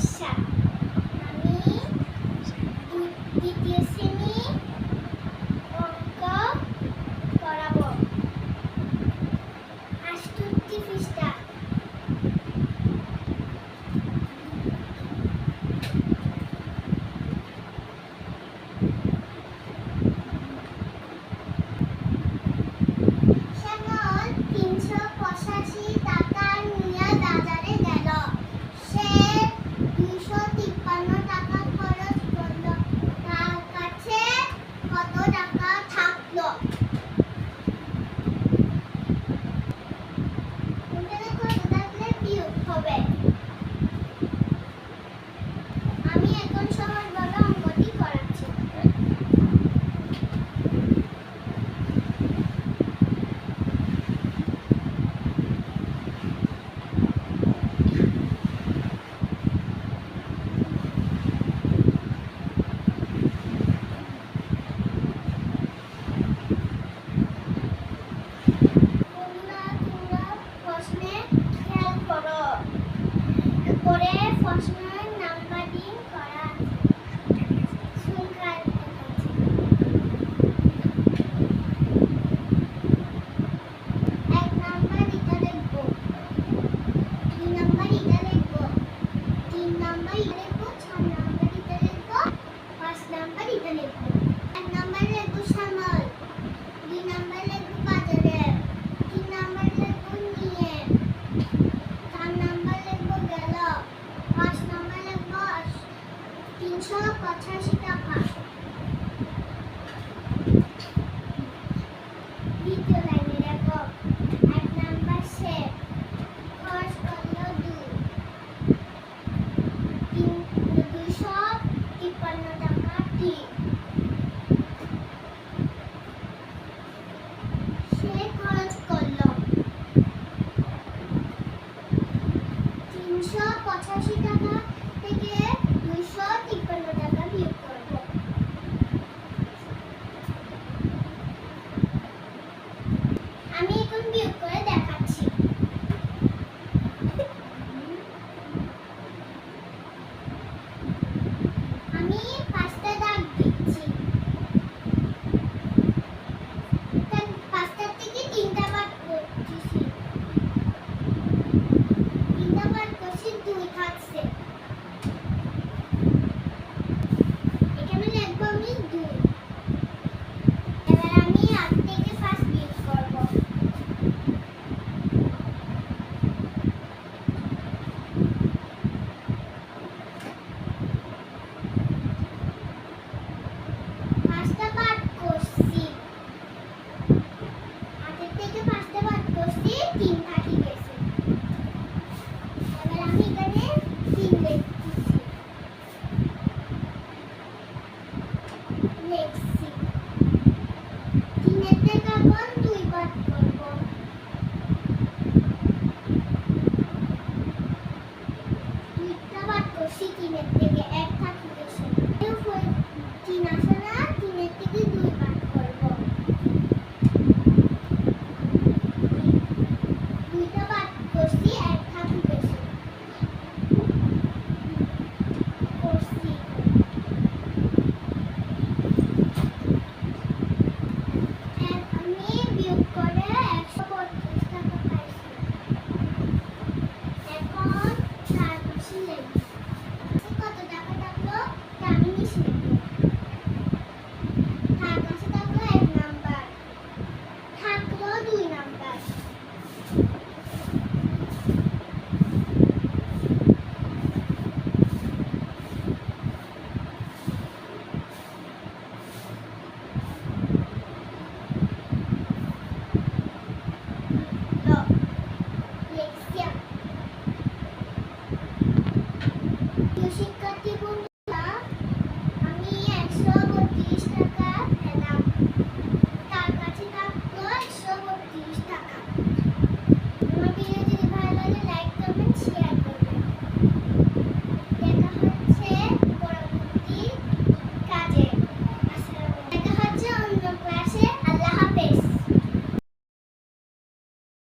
বিশ্বাস আমি দু- দ্বিতীয় করে প্রশ্নের নাম্বারিং করা তিনের থেকে এক থাকি বেশি তিন আসে না তিনের থেকে দুই ভাগ দুইটা ভাগ করছি শিক্ষা